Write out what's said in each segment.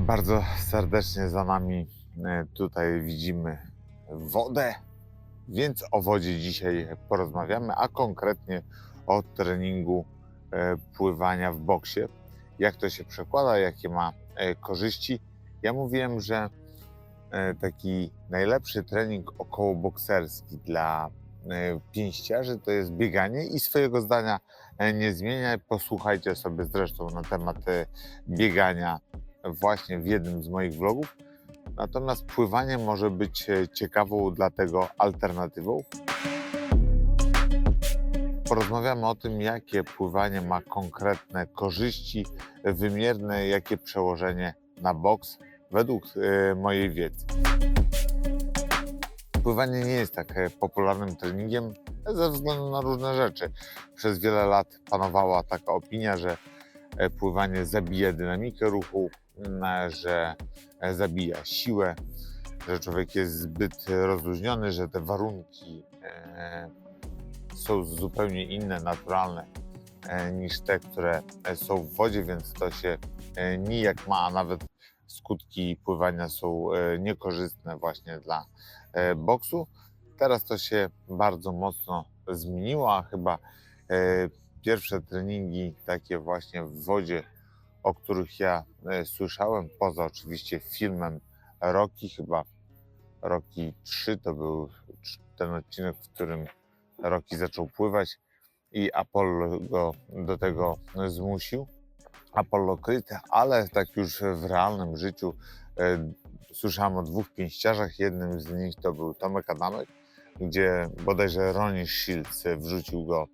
Bardzo serdecznie za nami e, tutaj widzimy wodę, więc o wodzie dzisiaj porozmawiamy, a konkretnie o treningu e, pływania w boksie. Jak to się przekłada, jakie ma e, korzyści. Ja mówiłem, że taki najlepszy trening okołobokserski dla e, pięściarzy to jest bieganie i swojego zdania nie zmieniaj. Posłuchajcie sobie zresztą na temat biegania właśnie w jednym z moich vlogów. Natomiast pływanie może być e, ciekawą dla tego alternatywą. Porozmawiamy o tym, jakie pływanie ma konkretne korzyści wymierne, jakie przełożenie na boks według e, mojej wiedzy. Pływanie nie jest tak e, popularnym treningiem ze względu na różne rzeczy. Przez wiele lat panowała taka opinia, że pływanie zabija dynamikę ruchu, że e, zabija siłę, że człowiek jest zbyt rozluźniony, że te warunki e, są zupełnie inne, naturalne e, niż te, które są w wodzie, więc to się nijak ma, a nawet skutki pływania są niekorzystne właśnie dla boksu. Teraz to się bardzo mocno zmieniło, a chyba pierwsze treningi takie właśnie w wodzie, o których ja e, słyszałem, poza oczywiście filmem Rocky, chyba Rocky 3 to był ten odcinek, w którym Rocky zaczął pływać i Apollo go do tego zmusił. Apollo Creed, ale tak już w realnym życiu e, słyszałem o dwóch pięściarzach. Jednym z nich to był Tomek Adamek, gdzie bodajże Ronnie Shields wrzucił go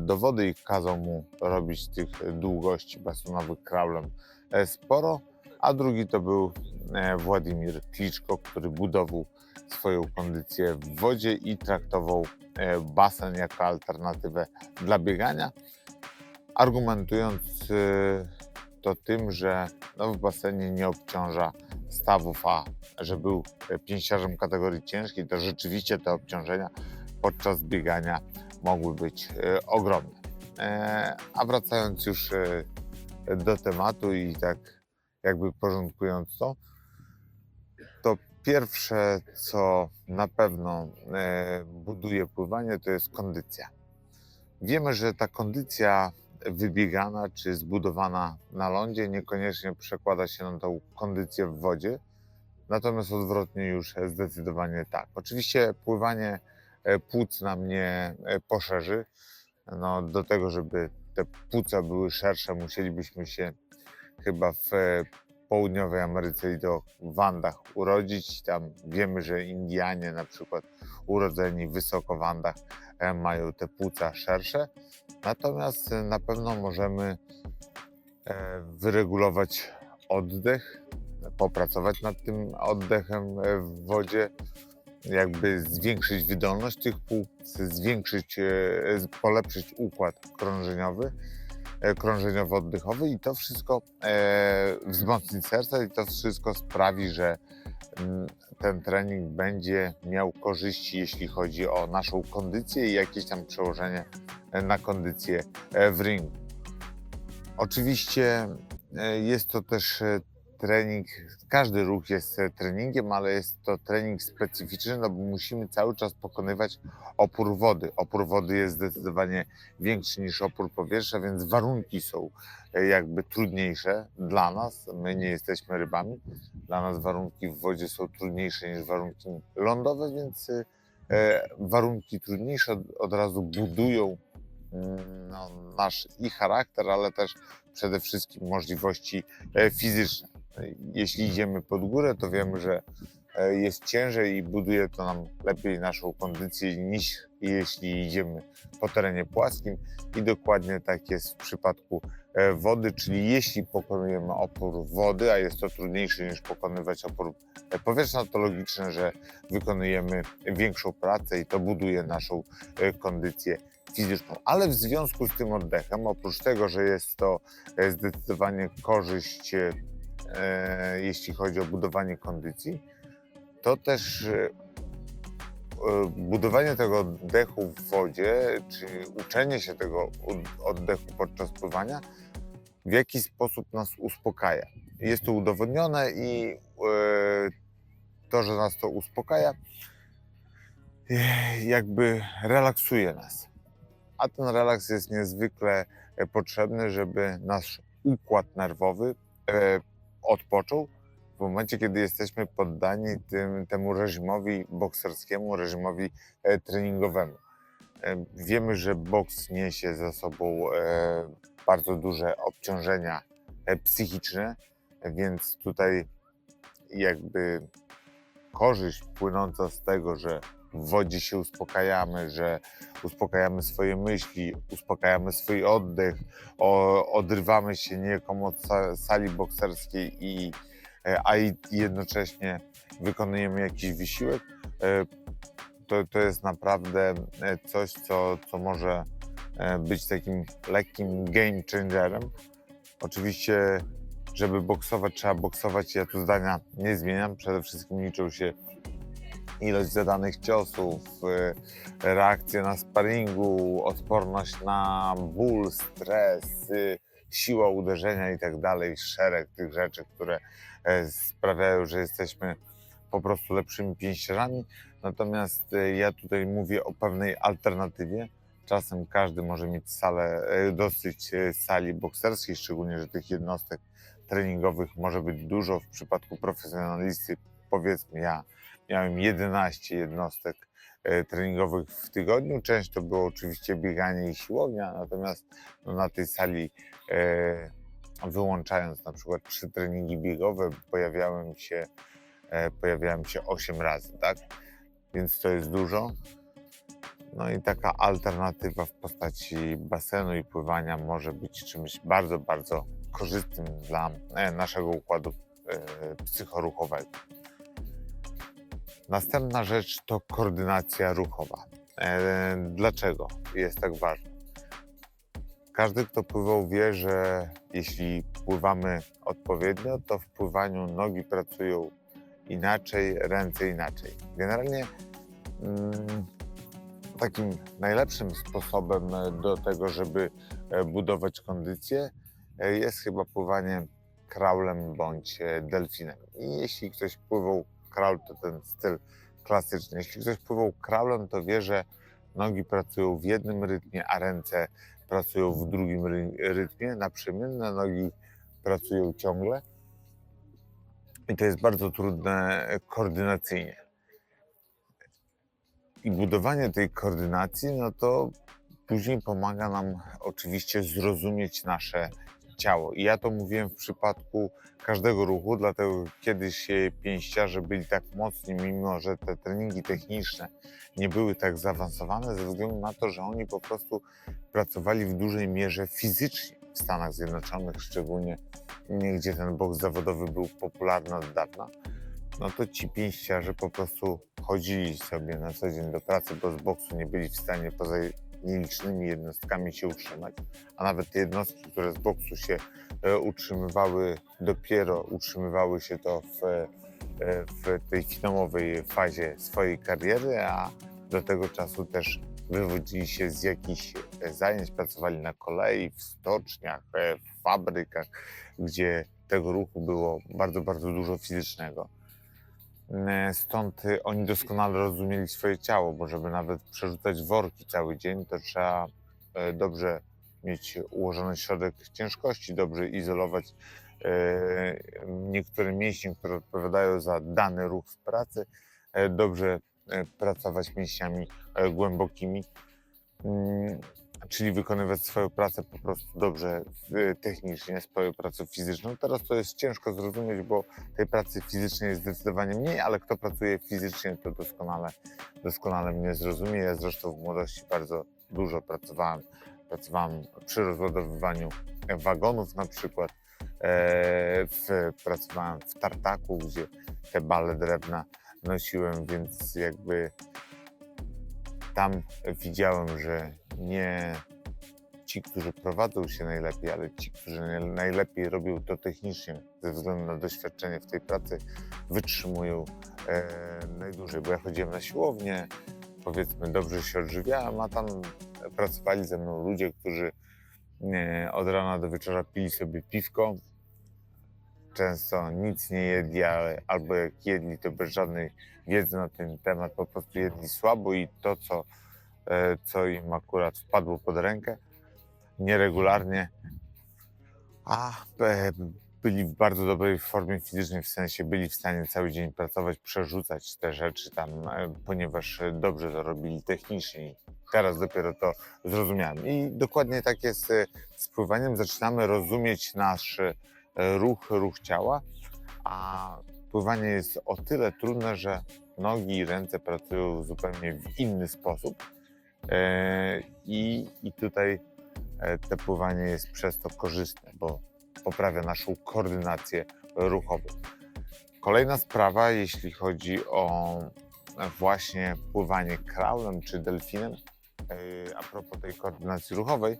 do wody i kazał mu robić tych długości basenowych kraulem e, sporo, a drugi to był e, Władimir Kliczko, który budował swoją kondycję w wodzie i traktował e, basen jako alternatywę dla biegania, argumentując e, to tym, że no, w basenie nie obciąża stawów, a że był e, pięściarzem kategorii ciężkiej, to rzeczywiście te obciążenia podczas biegania mogły być e, ogromne. E, A wracając już e, do tematu i tak jakby porządkując to, to pierwsze, co na pewno buduje pływanie, to jest kondycja. Wiemy, że ta kondycja wybiegana czy zbudowana na lądzie niekoniecznie przekłada się na tą kondycję w wodzie, natomiast odwrotnie już zdecydowanie tak. Oczywiście pływanie płuc nam nie e, poszerzy. No, do tego, żeby te płuca były szersze, musielibyśmy się chyba w e, południowej Ameryce i to w Andach urodzić. Tam wiemy, że Indianie na przykład urodzeni wysoko w Andach e, mają te płuca szersze. Natomiast e, na pewno możemy e, wyregulować oddech, popracować nad tym oddechem e, w wodzie, jakby zwiększyć wydolność tych płuc, zwiększyć, e, polepszyć układ krążeniowy, e, krążeniowo-oddechowy i to wszystko e, wzmocni serce i to wszystko sprawi, że mm, ten trening będzie miał korzyści, jeśli chodzi o naszą kondycję i jakieś tam przełożenie na kondycję w ringu. Oczywiście jest to też trening, każdy ruch jest e, treningiem, ale jest to trening specyficzny, no bo musimy cały czas pokonywać opór wody. Opór wody jest zdecydowanie większy niż opór powietrza, więc warunki są e, jakby trudniejsze dla nas. My nie jesteśmy rybami. Dla nas warunki w wodzie są trudniejsze niż warunki lądowe, więc e, warunki trudniejsze od, razu budują mm, no, nasz i charakter, ale też przede wszystkim możliwości fizyczne. Jeśli idziemy pod górę, to wiemy, że e, jest ciężej i buduje to nam lepiej naszą kondycję niż jeśli idziemy po terenie płaskim. I dokładnie tak jest w przypadku e, wody, czyli jeśli pokonujemy opór wody, a jest to trudniejsze niż pokonywać opór e, powietrza, to logiczne, że wykonujemy większą pracę i to buduje naszą kondycję fizyczną. Ale w związku z tym oddechem, oprócz tego, że jest to zdecydowanie korzyść, jeśli chodzi o budowanie kondycji, to też e, e, budowanie tego oddechu w wodzie, czy uczenie się tego oddechu podczas pływania w jakiś sposób nas uspokaja. jest to udowodnione i e, to, że nas to uspokaja, e, jakby relaksuje nas. A ten relaks jest niezwykle e, potrzebny, żeby nasz układ nerwowy e, odpoczął w momencie, kiedy jesteśmy poddani tym, temu reżimowi bokserskiemu, reżimowi e, treningowemu. E, Wiemy, że boks niesie za sobą e, bardzo duże obciążenia psychiczne, więc tutaj jakby korzyść płynąca z tego, że w wodzie się uspokajamy, że uspokajamy swoje myśli, uspokajamy swój oddech, o, odrywamy się niejako od sa- sali bokserskiej, i, e, a i jednocześnie wykonujemy jakiś wysiłek, e, to, to jest naprawdę e, coś, co, co może być takim lekkim game changerem. Oczywiście, żeby boksować, trzeba boksować. Ja tu zdania nie zmieniam. Przede wszystkim liczą się ilość zadanych ciosów, e, reakcje na sparingu, odporność na ból, stres, y, siła uderzenia i tak dalej. Szereg tych rzeczy, które e, sprawiają, że jesteśmy po prostu lepszymi pięściarzami. Natomiast e, ja tutaj mówię o pewnej alternatywie. Czasem każdy może mieć salę, e, dosyć sali bokserskiej, szczególnie, że tych jednostek treningowych może być dużo. W przypadku profesjonalisty, powiedzmy, ja miałem 11 jednostek e, treningowych w tygodniu. Część to było oczywiście bieganie i siłownia, natomiast no, na tej sali, e, wyłączając na przykład trzy treningi biegowe, pojawiałem się, e, pojawiałem się 8 razy, tak? Więc to jest dużo. No i taka alternatywa w postaci basenu i pływania może być czymś bardzo, bardzo korzystnym dla naszego układu psychoruchowego. Następna rzecz to koordynacja ruchowa. E, Dlaczego jest tak ważne? Każdy, kto pływał, wie, że jeśli pływamy odpowiednio, to w pływaniu nogi pracują inaczej, ręce inaczej. Generalnie mm, takim najlepszym sposobem do tego, żeby e, budować kondycję, e, jest chyba pływanie kraulem bądź delfinem. I jeśli ktoś pływał kraul, to ten styl klasyczny. Jeśli ktoś pływał kraulem, to wie, że nogi pracują w jednym rytmie, a ręce pracują w drugim ry- rytmie. Naprzemienne nogi pracują ciągle. I to jest bardzo trudne koordynacyjnie. I budowanie tej koordynacji, no to później pomaga nam oczywiście zrozumieć nasze ciało. I ja to mówiłem w przypadku każdego ruchu, dlatego kiedyś pięściarze byli tak mocni, mimo że te treningi techniczne nie były tak zaawansowane, ze względu na to, że oni po prostu pracowali w dużej mierze fizycznie w Stanach Zjednoczonych, szczególnie nie, gdzie ten boks zawodowy był popularny od dawna. No to ci pięściarze po prostu chodzili sobie na co dzień do pracy, bo z boksu nie byli w stanie poza nielicznymi jednostkami się utrzymać, a nawet jednostki, które z boksu się e, utrzymywały, dopiero utrzymywały się to w, e, w tej finałowej fazie swojej kariery, a do tego czasu też wywodzili się z jakichś e, zajęć, pracowali na kolei, w stoczniach, w fabrykach, gdzie tego ruchu było bardzo, bardzo dużo fizycznego. E, Stąd e, oni doskonale rozumieli swoje ciało, bo żeby nawet przerzucać worki cały dzień, to trzeba e, dobrze mieć ułożony środek ciężkości, dobrze izolować e, niektóre mięśnie, które odpowiadają za dany ruch w pracy, dobrze pracować mięśniami głębokimi, Mm, czyli wykonywać swoją pracę po prostu dobrze technicznie, swoją pracę fizyczną. Teraz to jest ciężko zrozumieć, bo tej pracy fizycznej jest zdecydowanie mniej, ale kto pracuje fizycznie, to doskonale, doskonale mnie zrozumie. Ja zresztą w młodości bardzo dużo pracowałem. Pracowałem przy rozładowywaniu wagonów na przykład. E, w, pracowałem w tartaku, gdzie te bale drewna nosiłem, więc jakby tam widziałem, że nie ci, którzy prowadzą się najlepiej, ale ci, którzy naj- najlepiej robią to technicznie, ze względu na doświadczenie w tej pracy, wytrzymują e, najdłużej. Bo ja chodziłem na siłownię, powiedzmy, dobrze się odżywiałem, a tam pracowali ze mną ludzie, którzy e, od rana do wieczora pili sobie piwko, często nic nie jedli, ale, albo jak jedli, to bez żadnej wiedzy na ten temat, po prostu jedli słabo i to, co, e, co im akurat wpadło pod rękę, nieregularnie, a e, byli w bardzo dobrej formie fizycznej, w sensie byli w stanie cały dzień pracować, przerzucać te rzeczy tam, e, ponieważ dobrze to robili technicznie. Teraz dopiero to zrozumiałem. I dokładnie tak jest z pływaniem. Zaczynamy rozumieć nasz ruch, ruch ciała, a pływanie jest o tyle trudne, że nogi i ręce pracują zupełnie w inny sposób. E, I, i tutaj e, te pływanie jest przez to korzystne, bo poprawia naszą koordynację ruchową. Kolejna sprawa, jeśli chodzi o właśnie pływanie kraulem czy delfinem, e, a propos tej koordynacji ruchowej,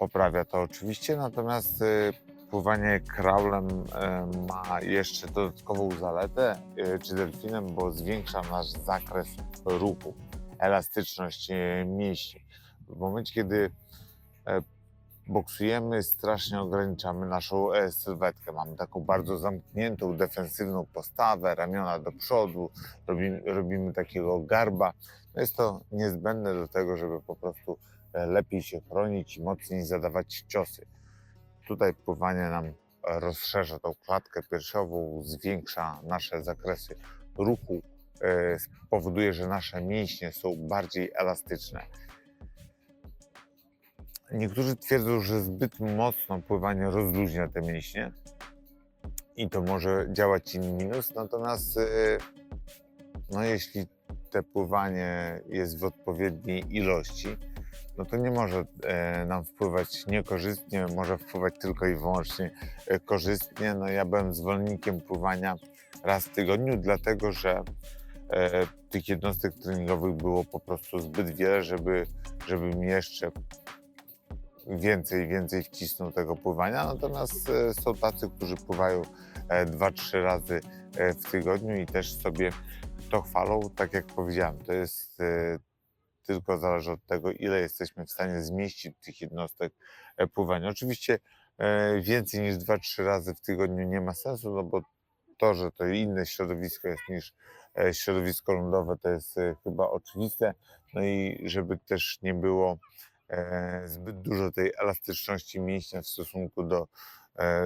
poprawia to oczywiście, natomiast e, pływanie kraulem e, ma jeszcze dodatkową zaletę, e, czy delfinem, bo zwiększa nasz zakres ruchu, elastyczność mięśni. W momencie, kiedy e, boksujemy, strasznie ograniczamy naszą e, sylwetkę. Mamy taką bardzo zamkniętą, defensywną postawę, ramiona do przodu, robimy, robimy takiego garba. No jest to niezbędne do tego, żeby po prostu lepiej się chronić i mocniej zadawać ciosy. Tutaj pływanie nam e, rozszerza tą klatkę piersiową, zwiększa nasze zakresy ruchu, e, powoduje, że nasze mięśnie są bardziej elastyczne. Niektórzy twierdzą, że zbyt mocno pływanie rozluźnia te mięśnie i to może działać im minus, natomiast e, no jeśli te pływanie jest w odpowiedniej ilości, no to nie może e, nam wpływać niekorzystnie, może wpływać tylko i wyłącznie e, korzystnie. No ja byłem zwolennikiem pływania raz w tygodniu, dlatego że e, tych jednostek treningowych było po prostu zbyt wiele, żeby, żebym jeszcze więcej, więcej wcisnął tego pływania. Natomiast są tacy, którzy pływają e, dwa, trzy razy w tygodniu i też sobie to chwalą. Tak jak powiedziałem, to jest tylko zależy od tego, ile jesteśmy w stanie zmieścić tych jednostek e, pływania. Oczywiście e, więcej niż 2-3 razy w tygodniu nie ma sensu, no bo to, że to inne środowisko jest niż e, środowisko lądowe, to jest chyba oczywiste. No i żeby też nie było zbyt dużo tej elastyczności mięśnia w stosunku do,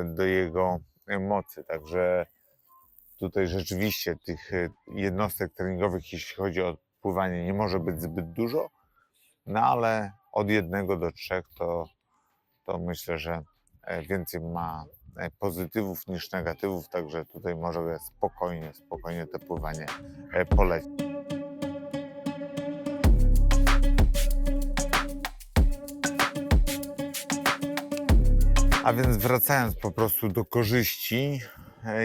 do jego mocy. Także tutaj rzeczywiście tych jednostek treningowych, jeśli chodzi o pływanie, nie może być zbyt dużo, no ale od jednego do trzech to, to myślę, że e, więcej ma e, pozytywów niż negatywów, także tutaj może spokojnie, spokojnie to pływanie e, polecić. A więc wracając po prostu do korzyści,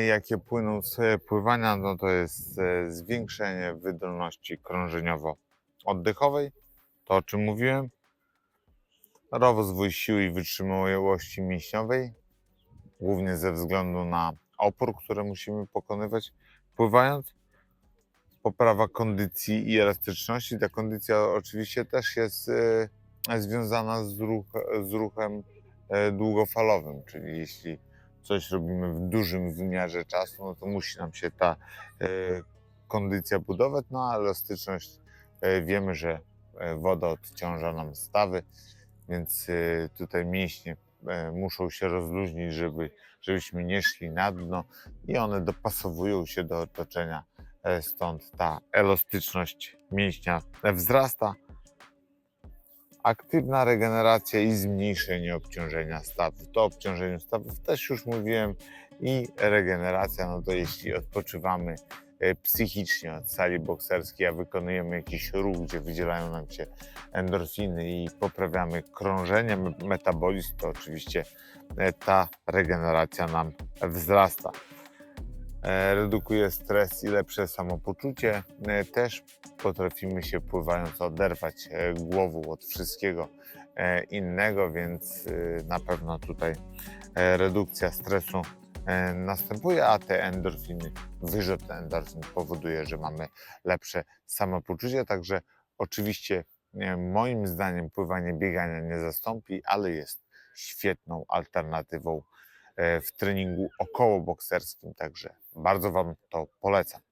jakie płyną z pływania, no to jest e, zwiększenie wydolności krążeniowo-oddechowej, to o czym mówiłem, rozwój siły i wytrzymałości mięśniowej, głównie ze względu na opór, który musimy pokonywać pływając, poprawa kondycji i elastyczności. Ta kondycja oczywiście też jest e, związana z, ruch, z ruchem e, długofalowym, czyli jeśli coś robimy w dużym wymiarze czasu, no to musi nam się ta e, kondycja budować, no a elastyczność e, wiemy, że e, woda odciąża nam stawy, więc e, tutaj mięśnie e, muszą się rozluźnić, żeby, żebyśmy nie szli na dno i one dopasowują się do otoczenia, e, stąd ta elastyczność mięśnia wzrasta. Aktywna regeneracja i zmniejszenie obciążenia stawów. To obciążeniu stawów też już mówiłem i regeneracja, no to jeśli odpoczywamy e, psychicznie od sali bokserskiej, a wykonujemy jakiś ruch, gdzie wydzielają nam się endorfiny i poprawiamy krążenie, me- metabolizm, to oczywiście e, ta regeneracja nam wzrasta. E, Redukuje stres i lepsze samopoczucie. E, Też potrafimy się pływając oderwać e, głową od wszystkiego innego, więc na pewno tutaj redukcja stresu następuje, a te endorfiny, wyrzut endorfin powoduje, że mamy lepsze samopoczucie, także oczywiście moim zdaniem pływanie biegania nie zastąpi, ale jest świetną alternatywą w treningu okołobokserskim, także bardzo Wam to polecam.